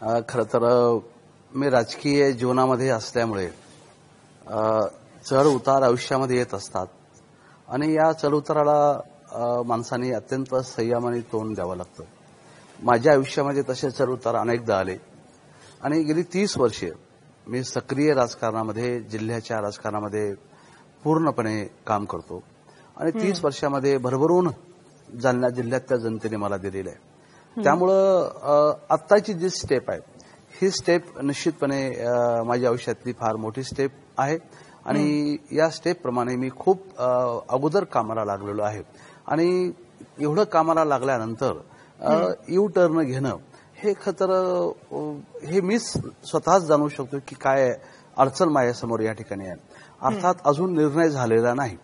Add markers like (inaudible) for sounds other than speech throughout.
खरं तर मी राजकीय जीवनामध्ये असल्यामुळे चढ उतार आयुष्यामध्ये येत असतात. आणि या चढ उताराला माणसाने अत्यंत संयमाने तोंड द्यावं लागतं. माझ्या आयुष्यामध्ये तसे चढ उतार अनेकदा आले. आणि गेली तीस वर्षे मी सक्रिय राजकारणामध्ये जिल्ह्याच्या राजकारणामध्ये पूर्णपणे काम करतो. आणि तीस वर्षामध्ये भरभरून जालना जिल्ह्यातल्या जनतेने मला दिलेलं आहे. त्यामुळं आत्ताची जी स्टेप आहे ही स्टेप निश्चितपणे माझ्या आयुष्यातली फार मोठी स्टेप आहे. आणि या स्टेप प्रमाणे मी खूप अगोदर कामाला लागलेलो आहे. आणि एवढं कामाला लागल्यानंतर यू टर्न घेणं हे खतर हे मीच स्वतःच जाणू शकतो की काय अडचण माझ्यासमोर या ठिकाणी आहे. अर्थात अजून निर्णय झालेला नाही.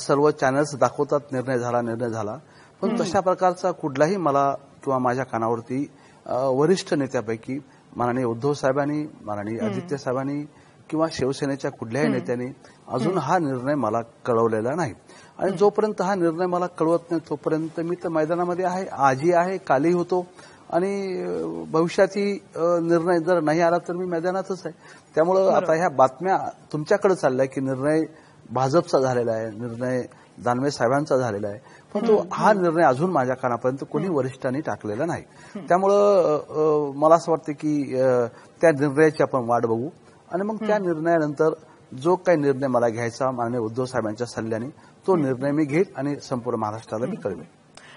सर्व चॅनल्स दाखवतात निर्णय झाला निर्णय झाला. पण तशा प्रकारचा कुठलाही मला किंवा माझ्या कानावरती वरिष्ठ नेत्यापैकी माननीय उद्धव साहेबांनी माननीय आदित्य साहेबांनी किंवा शिवसेनेच्या कुठल्याही नेत्यांनी अजून हा निर्णय मला कळवलेला नाही. आणि जोपर्यंत हा निर्णय मला कळवत नाही तोपर्यंत मी तर मैदानामध्ये आहे आजही आहे कालही होतो. आणि भविष्यातही निर्णय जर नाही आला तर मी मैदानातच आहे. त्यामुळं आता ह्या बातम्या तुमच्याकडे चालल्या की निर्णय भाजपचा झालेला आहे निर्णय दानवे साहेबांचा झालेला आहे. पण तो हा निर्णय अजून माझ्या कानापर्यंत कोणी वरिष्ठांनी टाकलेला नाही. त्यामुळं मला असं वाटतं की त्या निर्णयाची आपण वाट बघू. आणि मग त्या निर्णयानंतर जो काही निर्णय मला घ्यायचा माननीय उद्धव साहेबांच्या सल्ल्याने तो निर्णय मी घेईल आणि संपूर्ण महाराष्ट्राला मी कळवेन.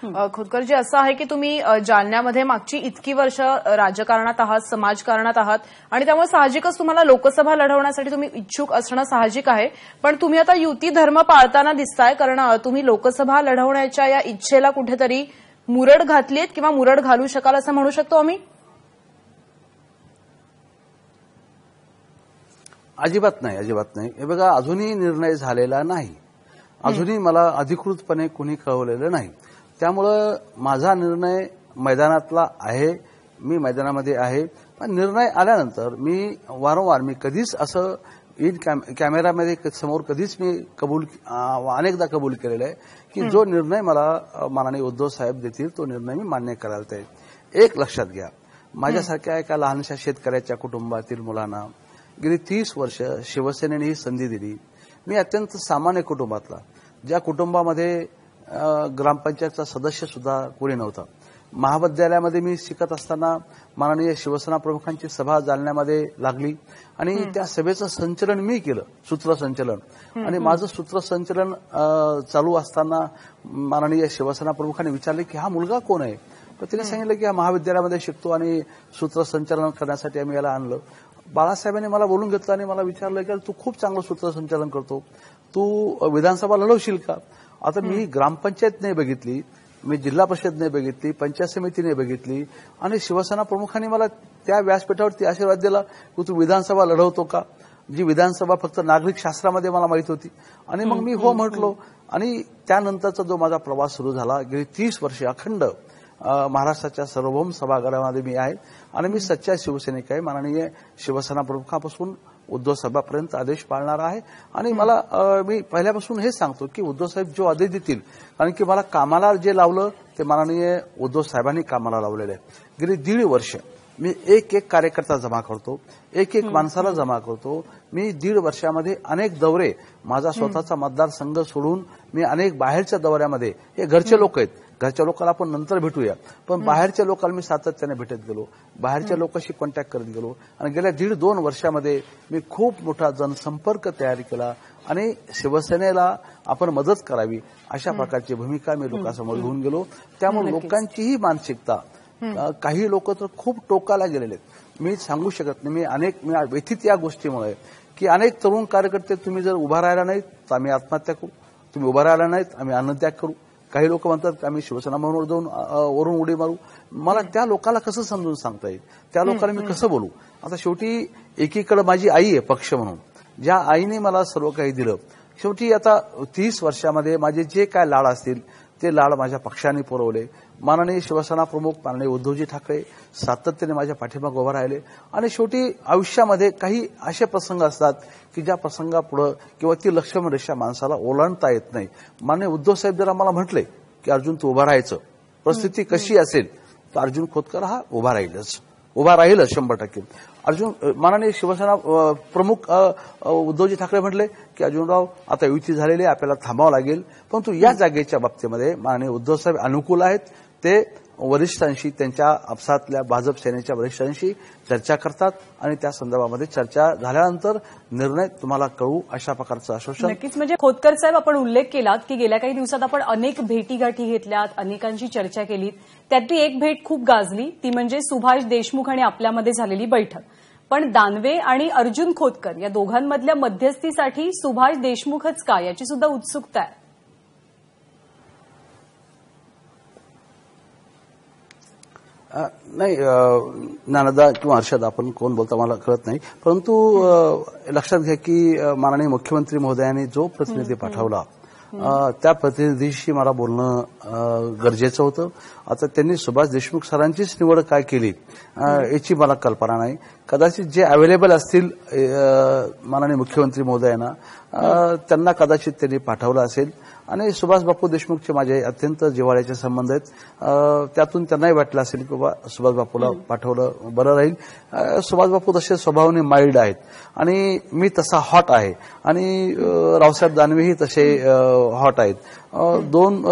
खोतकरजी असं आहे की तुम्ही जालन्यामध्ये मागची इतकी वर्ष राजकारणात आहात समाजकारणात आहात आणि त्यामुळे साहजिकच तुम्हाला लोकसभा लढवण्यासाठी तुम्ही इच्छुक असणं साहजिक आहे. पण तुम्ही आता युती धर्म पाळताना दिसताय कारण तुम्ही लोकसभा लढवण्याच्या या इच्छेला कुठेतरी मुरड घातलीत किंवा मुरड घालू शकाल असं म्हणू शकतो आम्ही? अजिबात नाही अजिबात नाही. हे बघा अजूनही निर्णय झालेला नाही. अजूनही मला अधिकृतपणे कुणी कळवलेलं नाही. त्यामुळं माझा निर्णय मैदानातला आहे मी मैदानामध्ये आहे. पण निर्णय आल्यानंतर मी वारंवार मी कधीच असं इन कॅम कॅमेरामध्ये समोर कधीच मी कबूल अनेकदा कबूल केलेलं आहे की जो निर्णय मला माननीय उद्धव साहेब देतील तो निर्णय मी मान्य करायला तयार एक लक्षात घ्या माझ्यासारख्या एका लहानशा शेतकऱ्याच्या कुटुंबातील मुलांना गेली तीस वर्ष शिवसेनेने ही संधी दिली. मी अत्यंत सामान्य कुटुंबातला ज्या कुटुंबामध्ये ग्रामपंचायतचा सदस्य सुद्धा कोणी नव्हता. महाविद्यालयामध्ये मी शिकत असताना माननीय शिवसेना प्रमुखांची सभा जालन्यामध्ये लागली आणि त्या सभेचं संचलन मी केलं सूत्रसंचलन आणि माझं सूत्रसंचलन चालू असताना माननीय शिवसेना प्रमुखांनी विचारले की हा मुलगा कोण आहे? तर तिने सांगितलं की हा महाविद्यालयामध्ये शिकतो आणि सूत्रसंचलन करण्यासाठी आम्ही याला आणलं. बाळासाहेबांनी मला बोलून घेतलं आणि मला विचारलं की तू खूप चांगलं सूत्रसंचालन करतो. तू विधानसभा लढवशील का? आता मी ग्रामपंचायत नाही बघितली मी जिल्हा परिषद नाही बघितली पंचायत समितीने बघितली आणि शिवसेना प्रमुखांनी मला त्या व्यासपीठावरती आशीर्वाद दिला की तू विधानसभा लढवतो का? जी विधानसभा फक्त नागरिक शास्त्रामध्ये मला माहीत होती. आणि मग मी हो म्हटलो आणि त्यानंतरचा जो माझा प्रवास सुरू झाला गेली तीस वर्षे अखंड महाराष्ट्राच्या सार्वभौम सभागृहामध्ये मी आहे. आणि मी सच्चा शिवसैनिक आहे. माननीय शिवसेना प्रमुखापासून उद्धव साहेबांपर्यंत आदेश पाळणार आहे. आणि मला मी पहिल्यापासून हेच सांगतो की उद्धव साहेब जो आदेश देतील कारण की मला कामाला जे लावलं ते माननीय उद्धव साहेबांनी कामाला लावलेलं आहे. गेली दीड वर्ष मी एक एक कार्यकर्ता जमा करतो एक एक माणसाला जमा करतो. मी दीड वर्षामध्ये अनेक दौरे माझा स्वतःचा मतदारसंघ सोडून मी अनेक बाहेरच्या दौऱ्यामध्ये हे घरचे लोक आहेत घरच्या लोकांना आपण नंतर भेटूया. पण बाहेरच्या लोकांना मी सातत्याने भेटत गेलो. बाहेरच्या लोकांशी कॉन्टॅक्ट करत गेलो. आणि गेल्या दीड दोन वर्षामध्ये मी खूप मोठा जनसंपर्क तयार केला आणि शिवसेनेला आपण मदत करावी अशा प्रकारची भूमिका मी लोकांसमोर घेऊन गेलो. त्यामुळे लोकांचीही मानसिकता काही लोक तर खूप टोकाला गेलेले आहेत. मी सांगू शकत नाही. मी अनेक मी व्यथित या गोष्टीमुळे की अनेक तरुण कार्यकर्ते तुम्ही जर उभा राहिला नाहीत तर आम्ही आत्महत्या करू. तुम्ही उभा राहिला नाहीत आम्ही अन्नत्याग करू. काही लोक म्हणतात की आम्ही शिवसेना म्हणून जाऊन वरून उडी मारू. मला त्या लोकांना कसं समजून सांगता येईल? त्या लोकांना मी कसं बोलू? आता शेवटी एकीकडे माझी आई आहे पक्ष म्हणून. ज्या आईने मला सर्व काही दिलं शेवटी आता तीस वर्षामध्ये माझे जे काय लाड असतील ते लाड माझ्या पक्षाने पुरवले. माननीय शिवसेना प्रमुख माननीय उद्धवजी ठाकरे सातत्याने माझ्या पाठीमागे उभं राहिले. आणि शेवटी आयुष्यामध्ये काही असे प्रसंग असतात की ज्या प्रसंगापुढं किंवा ती लक्ष्मण रेषा माणसाला ओलांडता येत नाही. माननीय उद्धव साहेब जर आम्हाला म्हटले की अर्जुन तू उभा राहायचं परिस्थिती कशी असेल तर अर्जुन खोतकर हा उभा राहीलच. उभा राहीलच शंभर टक्के. अर्जुन मानाने शिवसेना प्रमुख उद्धवजी ठाकरे म्हटले की अर्जुनराव आता युती झालेली आपल्याला थांबावं लागेल. परंतु या जागेच्या बाबतीमध्ये माननीय उद्धव साहेब अनुकूल आहेत. ते वरिष्ठांशी त्यांच्या आपसातल्या भाजप सेनेच्या वरिष्ठांशी चर्चा करतात आणि त्या संदर्भामध्ये चर्चा झाल्यानंतर निर्णय तुम्हाला कळू अशा प्रकारचं आश्वासन. नक्कीच. म्हणजे खोतकर साहेब आपण उल्लेख केलात की गेल्या काही दिवसात आपण अनेक भेटीगाठी घेतल्यात अनेकांशी चर्चा केली त्यातली एक भेट खूप गाजली. ती म्हणजे सुभाष देशमुख आणि आपल्यामध्ये झालेली बैठक. पण दानवे आणि अर्जुन खोतकर या दोघांमधल्या मध्यस्थीसाठी सुभाष देशमुखच का? याची सुद्धा उत्सुकता आहे. नाही ज्ञानदा किंवा हर्षद आपण कोण बोलता मला कळत नाही. परंतु लक्षात घ्या की माननीय मुख्यमंत्री महोदयांनी जो प्रतिनिधी पाठवला त्या प्रतिनिधीशी मला बोलणं गरजेचं होतं. आता त्यांनी सुभाष देशमुख सरांचीच निवड काय केली याची मला कल्पना नाही. कदाचित जे अवेलेबल असतील माननीय मुख्यमंत्री महोदयांना त्यांना कदाचित त्यांनी पाठवलं असेल. आणि सुभाष बापू देशमुखचे माझे अत्यंत जिव्हाळ्याचे संबंध आहेत. त्यातून त्यांनाही वाटलं असेल की बाबा सुभाष बापूला पाठवलं बरं राहील. सुभाष बापू तसे स्वभावाने माइल्ड आहेत. आणि मी तसा हॉट आहे. आणि रावसाहेब दानवेही तसे हॉट आहेत. दोन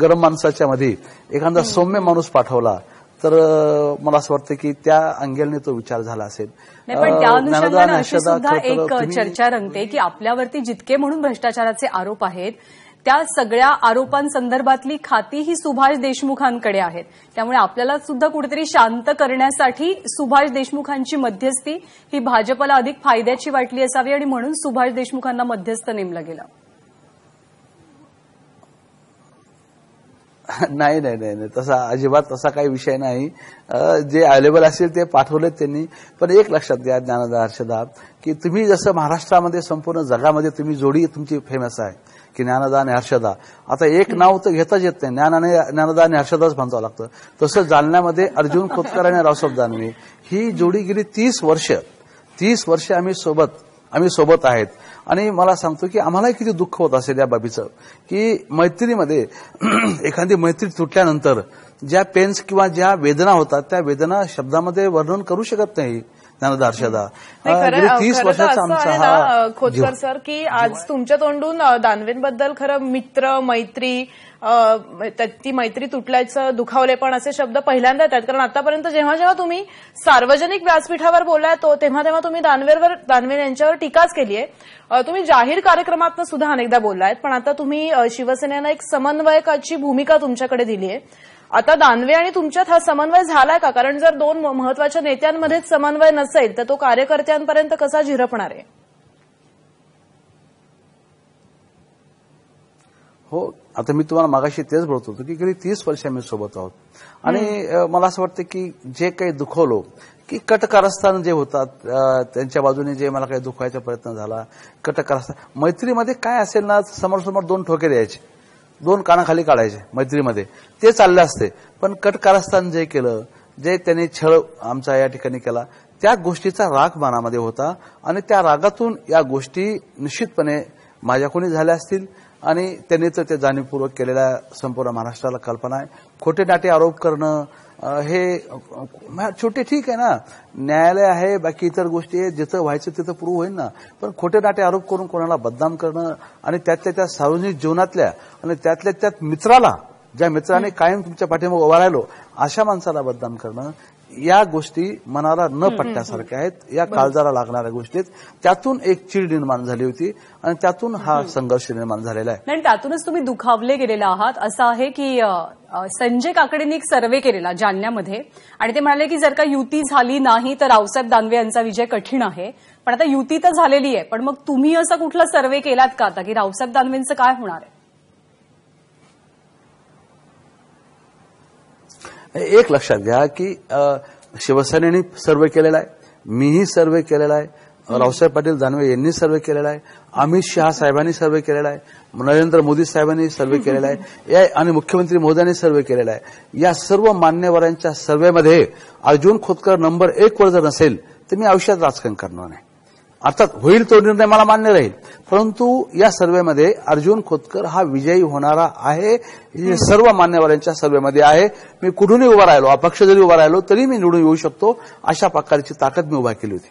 गरम माणसाच्या मध्ये एखादा सौम्य माणूस पाठवला तर मला असं वाटतं की त्या अंगेलने तो विचार झाला असेल. नाही पण त्या अनुषंगाने अशी सुद्धा एक चर्चा रंगते की आपल्यावरती जितके म्हणून भ्रष्टाचाराचे आरोप आहेत त्या सगळ्या आरोपांसंदर्भातली खाती ही सुभाष देशमुखांकडे आहेत. त्यामुळे आपल्याला सुद्धा कुठेतरी शांत करण्यासाठी सुभाष देशमुखांची मध्यस्थी ही भाजपला अधिक फायद्याची वाटली असावी आणि म्हणून सुभाष देशमुखांना मध्यस्थ नेमलं गेलं. (laughs) नाही नाही नाही नाही. तसा अजिबात तसा काही विषय नाही. जे अवेलेबल असेल ते पाठवलेत त्यांनी. पण एक लक्षात घ्या ज्ञानदा हर्षदा की तुम्ही जसं महाराष्ट्रामध्ये संपूर्ण जगामध्ये तुम्ही जोडी तुमची फेमस आहे की ज्ञानदा आणि हर्षदा. आता एक नाव तर घेताच येत नाही. ज्ञान आणि ज्ञानदा आणि हर्षदाच म्हणतावं लागतं. तसं जालन्यामध्ये अर्जुन खोतकर आणि रावसाहेब दानवे. ही जोडी गेली तीस वर्ष तीस वर्ष आम्ही सोबत आम्ही सोबत आहेत. आणि मला सांगतो की आम्हालाही किती दुःख होत असेल या बाबीचं. की मैत्रीमध्ये (clears throat) एखादी मैत्री तुटल्यानंतर ज्या पेन्स किंवा ज्या वेदना होतात त्या वेदना शब्दामध्ये वर्णन करू शकत नाही. गेली तीस वर्षाचा असं आमचा हा खोतकर सर की आज तुमच्या तोंडून दानवेंबद्दल खरं मित्र मैत्री त- मैत्री तुटल्याचं दुखावले पण असे शब्द पहिल्यांदा येतात. कारण आतापर्यंत जेव्हा जेव्हा तुम्ही सार्वजनिक व्यासपीठावर बोललाय तो तेव्हा तेव्हा तुम्ही दानवेवर दानवे यांच्यावर टीकाच केली आहे तुम्ही जाहीर कार्यक्रमात सुद्धा अनेकदा बोललायत पण आता तुम्ही शिवसेनेनं एक समन्वयकाची भूमिका तुमच्याकडे दिली आहे आता दानवे आणि तुमच्यात हा समन्वय झालाय का? कारण जर दोन महत्त्वाच्या नेत्यांमध्येच समन्वय नसेल तर तो कार्यकर्त्यांपर्यंत कसा झिरपणार आहे? हो आता मी तुम्हाला मागाशी तेच बोलत होतो की गेली तीस वर्ष आम्ही सोबत आहोत. आणि मला असं वाटतं की जे काही दुखवलो की कटकारस्थान जे होतात त्यांच्या बाजूने जे मला काही दुखवायचा प्रयत्न झाला कटकारस्थान मैत्रीमध्ये काय असेल ना समोर समोर दोन ठोके द्यायचे. दोन कानाखाली काढायचे मैत्रीमध्ये. ते चालले असते. पण कटकारस्थान जे केलं जे त्यांनी छळ आमचा या ठिकाणी केला त्या गोष्टीचा राग मनामध्ये होता आणि त्या रागातून या गोष्टी निश्चितपणे माझ्याकडून झाल्या असतील आणि त्यांनी तर ते जाणीवपूर्वक केलेल्या संपूर्ण महाराष्ट्राला कल्पना आहे. खोटे नाटे आरोप करणं हे छोटे ठीक आहे ना. न्यायालय आहे बाकी इतर गोष्टी आहेत. जिथं व्हायचं तिथं प्रूव्ह होईल ना. पण खोटे नाटे आरोप करून कोणाला बदनाम करणं आणि त्यातल्या त्या सार्वजनिक जीवनातल्या आणि त्यातल्या त्यात मित्राला ज्या मित्राने कायम तुमच्या पाठीमागे उभा राहिलो अशा माणसाला बदनाम करणं या गोष्टी मनाला न पटण्यासारख्या आहेत. या काळजाला लागणाऱ्या गोष्टी आहेत. त्यातून एक चीड निर्माण झाली होती आणि त्यातून हा संघर्ष निर्माण झालेला आहे. नाही त्यातूनच तुम्ही दुखावले गेलेले आहात. असं आहे की संजय काकडेंनी एक सर्व्हे केलेला जालन्यामध्ये. आणि ते म्हणाले की जर का युती झाली नाही तर रावसाहेब दानवे यांचा विजय कठीण आहे. पण आता युती तर झालेली आहे. पण मग तुम्ही असा कुठला सर्व्हे केलात का आता की रावसाहेब दानवेंचं काय होणार आहे? एक लक्षात घ्या की शिवसेनेने सर्वे केलेला आहे मीही सर्वे केलेला आहे रावसाहेब पाटील दानवे यांनी सर्वे केलेला आहे अमित शहा साहेबांनी सर्वे केलेला आहे नरेंद्र मोदी साहेबांनी सर्वे केलेला आहे या आणि मुख्यमंत्री मोदयांनी सर्वे केलेला आहे. या सर्व मान्यवरांच्या सर्वेमध्ये अर्जुन खोतकर नंबर एक वर जर नसेल तर मी आयुष्यात राजकारण करणार नाही. अर्थात होईल तो निर्णय मला मान्य राहील. परंतु या सर्वेमध्ये अर्जुन खोतकर हा विजयी होणारा आहे हे सर्व मान्यवरांच्या सर्वेमध्ये आहे. मी कुठूनही उभा राहिलो अपक्ष जरी उभा राहिलो तरी मी निवडून येऊ शकतो. अशा प्रकारची ताकद मी उभा केली होती.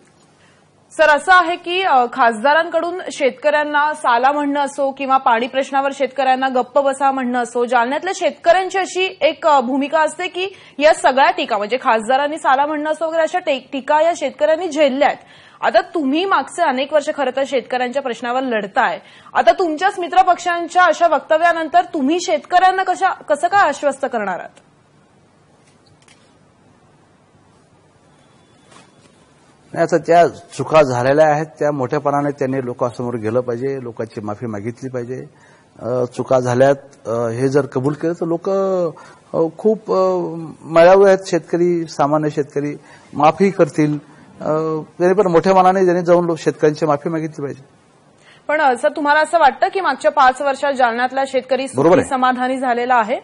सर असं आहे की खासदारांकडून शेतकऱ्यांना साला म्हणणं असो किंवा पाणी प्रश्नावर शेतकऱ्यांना गप्प बसा म्हणणं असो जालन्यातल्या शेतकऱ्यांची अशी एक भूमिका असते की या सगळ्या टीका म्हणजे खासदारांनी साला म्हणणं असो वगैरे अशा टीका या शेतकऱ्यांनी झेलल्या आहेत. आता तुम्ही मागचे अनेक वर्ष खरं तर शेतकऱ्यांच्या प्रश्नावर लढताय. आता तुमच्याच मित्रपक्षांच्या अशा वक्तव्यानंतर तुम्ही शेतकऱ्यांना कशा कसं काय आश्वस्त करणार आहात? नाही आता त्या चुका झालेल्या आहेत. त्या मोठ्यापणाने त्यांनी लोकांसमोर गेलं पाहिजे. लोकांची माफी मागितली पाहिजे. चुका झाल्यात. हे जर कबूल केलं तर लोक खूप मळावे आहेत. शेतकरी सामान्य शेतकरी माफी करतील. तरी पण मोठ्या मनाने त्यांनी जाऊन शेतकऱ्यांची माफी मागितली पाहिजे पण सर तुम्हाला असं वाटतं की मागच्या पाच वर्षात जालन्यातला शेतकरी. समाधानी झालेला आहे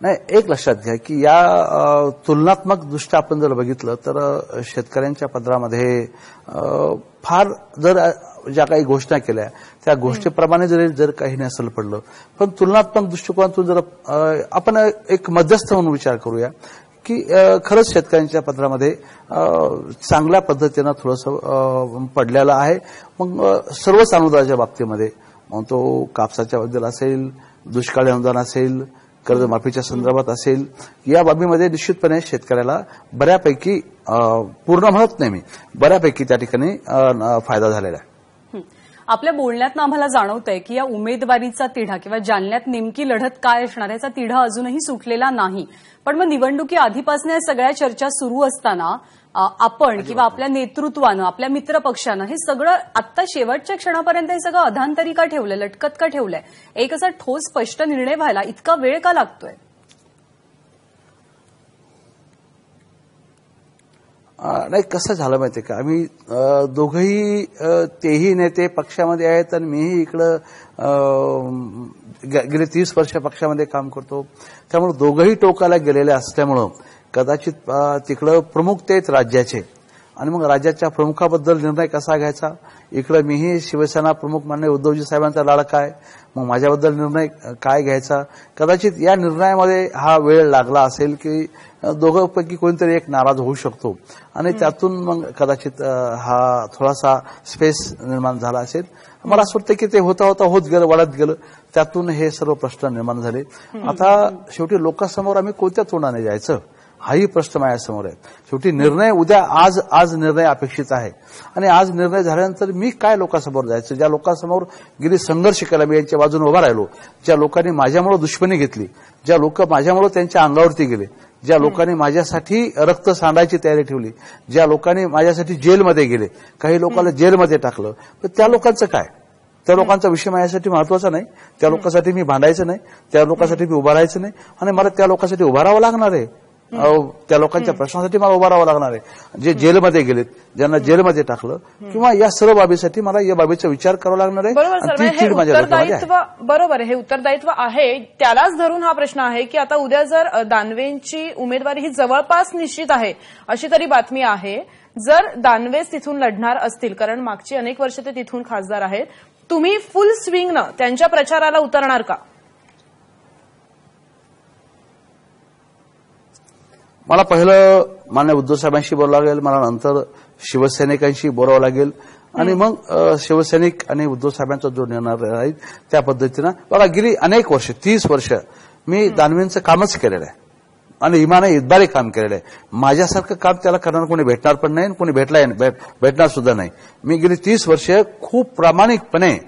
नाही एक लक्षात घ्या की या तुलनात्मक दृष्ट्या आपण जर बघितलं तर शेतकऱ्यांच्या पदरामध्ये फार जर ज्या काही घोषणा केल्या त्या गोष्टीप्रमाणे जरी जर काही नसेल पडलं पण तुलनात्मक दृष्टिकोनातून जर आपण एक मध्यस्थ म्हणून विचार करूया की खरंच शेतकऱ्यांच्या पदरामध्ये अ, चांगल्या पद्धतीनं थोडंसं पडलेलं आहे. मग सर्वच अनुदानाच्या बाबतीमध्ये मग तो कापसाच्या बद्दल असेल दुष्काळी अनुदान असेल कर्जमाफीच्या संदर्भात असेल या बाबीमध्ये निश्चितपणे शेतकऱ्याला बऱ्यापैकी पूर्ण म्हणत नाही मी बऱ्यापैकी त्या ठिकाणी फायदा झालेला आहे. आपल्या बोलण्यातनं आम्हाला जाणवतंय की या उमेदवारीचा तिढा किंवा जालन्यात नेमकी लढत काय असणार याचा तिढा अजूनही सुटलेला नाही. पण मग निवडणुकी आधीपासून या सगळ्या चर्चा सुरू असताना आपण किंवा आपल्या नेतृत्वानं आपल्या मित्रपक्षानं हे सगळं आत्ता शेवटच्या क्षणापर्यंत हे सगळं अधांतरी का ठेवलंय लटकत का ठेवलंय? एक असा ठोस स्पष्ट निर्णय व्हायला इतका वेळ का लागतोय? नाही कसं झालं माहितीये का? आम्ही दोघंही तेही नेते पक्षामध्ये आहेत आणि मीही इकडं गेले तीस वर्ष पक्षामध्ये काम करतो. त्यामुळे दोघंही टोकाला गेलेले असल्यामुळं कदाचित तिकडं प्रमुख तेच राज्याचे. आणि मग राज्याच्या प्रमुखाबद्दल निर्णय कसा घ्यायचा? इकडं मीही शिवसेना प्रमुख मान्य उद्धवजी साहेबांचा लाडका आहे. मग माझ्याबद्दल निर्णय काय घ्यायचा? कदाचित या निर्णयामध्ये हा वेळ लागला असेल की दोघांपैकी कोणतरी एक नाराज होऊ शकतो. आणि त्यातून मग कदाचित हा थोडासा स्पेस निर्माण झाला असेल. मला असं वाटतं की ते होता होता होत गेलं वाढत गेलं. त्यातून हे सर्व प्रश्न निर्माण झाले. आता शेवटी लोकांसमोर आम्ही कोणत्या तोंडाने जायचं? हाही प्रश्न माझ्यासमोर आहे. शेवटी निर्णय उद्या आज आज निर्णय अपेक्षित आहे. आणि आज निर्णय झाल्यानंतर मी काय लोकांसमोर जायचं? ज्या लोकांसमोर गेली संघर्ष केला मी यांच्या बाजूने उभा राहिलो. ज्या लोकांनी माझ्यामुळे दुश्मनी घेतली ज्या लोक माझ्यामुळे त्यांच्या अंगावरती गेले ज्या लोकांनी माझ्यासाठी रक्त सांडायची तयारी ठेवली ज्या लोकांनी माझ्यासाठी जेलमध्ये गेले काही लोकांना जेलमध्ये टाकलं तर त्या लोकांचं काय? त्या लोकांचा विषय माझ्यासाठी महत्त्वाचा नाही. त्या लोकांसाठी मी भांडायचं नाही. त्या लोकांसाठी मी उभा राहायचं नाही. आणि मला त्या लोकांसाठी उभा राहावं लागणार आहे. त्या लोकांच्या प्रश्नासाठी मला उभा राहावं लागणार आहे. जे जेलमध्ये गेलेत ज्यांना जेलमध्ये टाकलं किंवा या सर्व बाबीसाठी मला या बाबीचा विचार करावा लागणार आहे बरोबर म्हणजे हे उत्तरदायित्व बरोबर आहे हे उत्तरदायित्व आहे. त्यालाच धरून हा प्रश्न आहे की आता उद्या जर दानवेंची उमेदवारी ही जवळपास निश्चित आहे अशी तरी बातमी आहे. जर दानवेच तिथून लढणार असतील कारण मागची अनेक वर्ष ते तिथून खासदार आहेत तुम्ही फुल स्विंगनं त्यांच्या प्रचाराला उतरणार का? मला पहिलं मान्य उद्धव साहेबांशी बोलावं लागेल मला नंतर शिवसैनिकांशी बोलावं लागेल. आणि मग शिवसैनिक आणि उद्धव साहेबांचा जो निर्णय राहील त्या पद्धतीनं बघा गेली अनेक वर्ष तीस वर्ष मी दानवेंचं कामच केलेलं आहे. आणि इमाने इतबारे काम केलेलं आहे. माझ्यासारखं काम त्याला करणार कोणी भेटणार पण नाही कोणी भेटला भेट- भेटणार सुद्धा नाही. मी गेली तीस वर्ष खूप प्रामाणिकपणे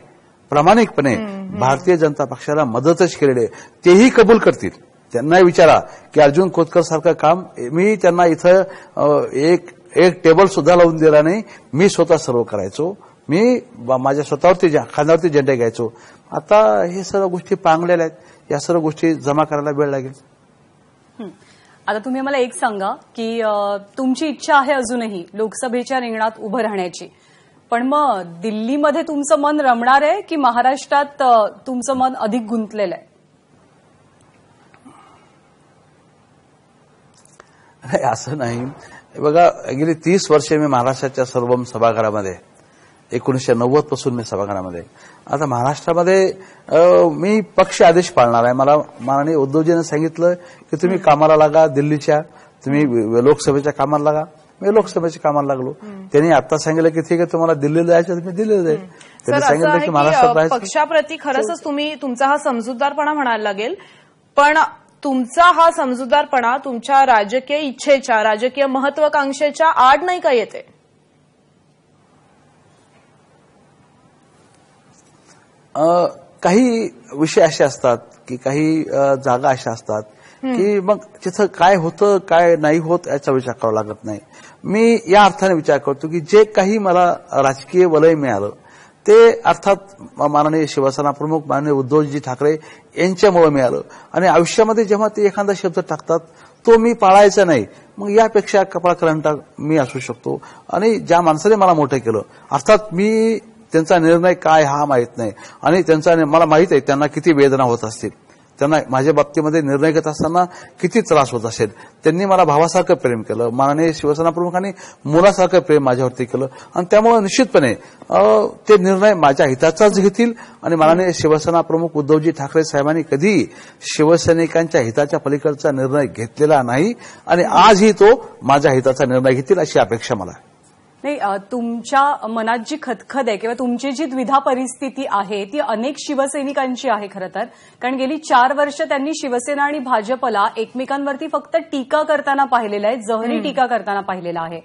प्रामाणिकपणे भारतीय जनता पक्षाला मदतच केलेली आहे. तेही कबूल करतील. त्यांना विचारा की अर्जुन खोतकर सारखं काम मी त्यांना इथं एक एक टेबल सुद्धा लावून दिला नाही. मी स्वतः सर्व करायचो. मी माझ्या स्वतःवरती खांद्यावरती झेंडे घ्यायचो. आता हे सर्व गोष्टी पांगलेल्या आहेत. या सर्व गोष्टी जमा करायला वेळ लागेल. आता तुम्ही मला एक सांगा की तुमची इच्छा आहे अजूनही लोकसभेच्या रिंगणात उभं राहण्याची. पण मग दिल्लीमध्ये तुमचं मन रमणार आहे की महाराष्ट्रात तुमचं मन अधिक गुंतलेलं आहे? नाही असं नाही. बघा गेली तीस वर्षे मी महाराष्ट्राच्या सर्व सभागृहामध्ये एकोणीसशे नव्वदपासून मी सभागृहामध्ये. आता महाराष्ट्रामध्ये मी पक्ष आदेश पाळणार आहे. मला माननीय उद्धवजीने सांगितलं की तुम्ही कामाला लागा दिल्लीच्या. तुम्ही लोकसभेच्या कामाला लागा. मी लोकसभेच्या कामाला लागलो. त्यांनी आता सांगितलं की ठीक आहे तुम्हाला दिल्लीला जायचं तर मी दिल्लीला जाईल त्यांनी सांगितलं की महाराष्ट्रात पक्षाप्रती खरंच तुम्ही तुमचा हा समजूतदारपणा म्हणायला लागेल. पण तुमचा हा समजूतदारपणा तुमच्या राजकीय इच्छेच्या राजकीय महत्वाकांक्षेच्या आड नाही का येते? काही विषय असे असतात की काही जागा अशा असतात की मग तिथं काय होतं काय नाही होत याचा विचार करावा लागत नाही. मी या अर्थाने विचार करतो की जे काही मला राजकीय वलय मिळालं ते अर्थात माननीय शिवसेना प्रमुख माननीय उद्धवजी ठाकरे यांच्यामुळे मिळालं. आणि आयुष्यामध्ये जेव्हा ते एखादा शब्द टाकतात तो मी पाळायचा नाही. मग यापेक्षा कपाळ करंटा मी असू शकतो. आणि ज्या माणसाने मला मोठं केलं अर्थात मी त्यांचा निर्णय काय हा माहीत नाही. आणि त्यांचा मला माहीत आहे त्यांना किती वेदना होत असतील. त्यांना माझ्या बाबतीमध्ये निर्णय घेत असताना किती त्रास होत असेल? त्यांनी मला भावासारखं प्रेम केलं. माननीय शिवसेना प्रमुखांनी मुलासारखं प्रेम माझ्यावरती केलं. आणि त्यामुळे निश्चितपणे ते निर्णय माझ्या हिताचाच घेतील. आणि माननीय शिवसेना प्रमुख उद्धवजी ठाकरे साहेबांनी कधी शिवसैनिकांच्या हिताच्या पलीकडचा निर्णय घेतलेला नाही. आणि आजही तो माझ्या हिताचा निर्णय घेतील अशी अपेक्षा मला आहे. नाही तुमच्या मनात जी खतखत आहे किंवा तुमची जी द्विधा परिस्थिती आहे ती अनेक शिवसैनिकांची आहे खरं तर. कारण गेली चार वर्ष त्यांनी शिवसेना आणि भाजपला एकमेकांवरती फक्त टीका करताना पाहिलेलं आहे जहरी टीका करताना पाहिलेलं आहे.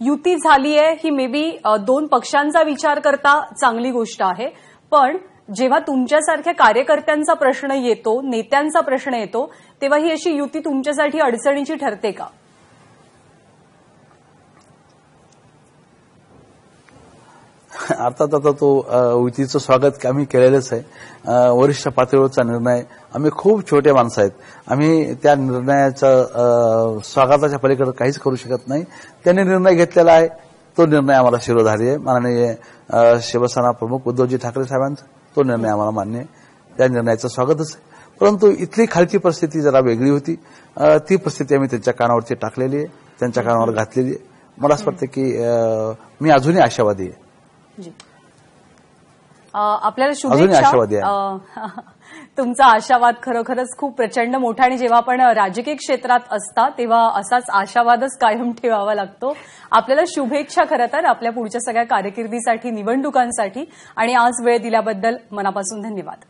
युती झाली आहे ही मे बी दोन पक्षांचा विचार करता चांगली गोष्ट आहे. पण जेव्हा तुमच्यासारख्या कार्यकर्त्यांचा प्रश्न येतो नेत्यांचा प्रश्न येतो तेव्हा ही अशी युती तुमच्यासाठी अडचणीची ठरते का? अर्थात आता तो युतीचं स्वागत आम्ही केलेलंच आहे. वरिष्ठ पातळीवरचा निर्णय. आम्ही खूप छोटे माणसं आहेत. आम्ही त्या निर्णयाचं स्वागताच्या पलीकडे काहीच करू शकत नाही. त्यांनी निर्णय घेतलेला आहे. तो निर्णय आम्हाला शिरोधारी आहे. माननीय शिवसेना प्रमुख उद्धवजी ठाकरे साहेबांचा तो निर्णय आम्हाला मान्य आहे. त्या निर्णयाचं स्वागतच आहे. परंतु इथली खालची परिस्थिती जरा वेगळी होती. ती परिस्थिती आम्ही त्यांच्या कानावरची टाकलेली आहे. त्यांच्या कानावर घातलेली आहे. मला असं वाटतं की मी अजूनही आशावादी आहे. जी. आपल्याला शुभेच्छा. (laughs) तुमचा आशावाद खरोखरच खूप प्रचंड मोठा आणि जेव्हा आपण राजकीय क्षेत्रात असता तेव्हा असाच आशावादच कायम ठेवावा लागतो. आपल्याला शुभेच्छा खरं तर आपल्या पुढच्या सगळ्या कारकिर्दीसाठी निवडणुकांसाठी. आणि आज वेळ दिल्याबद्दल मनापासून धन्यवाद.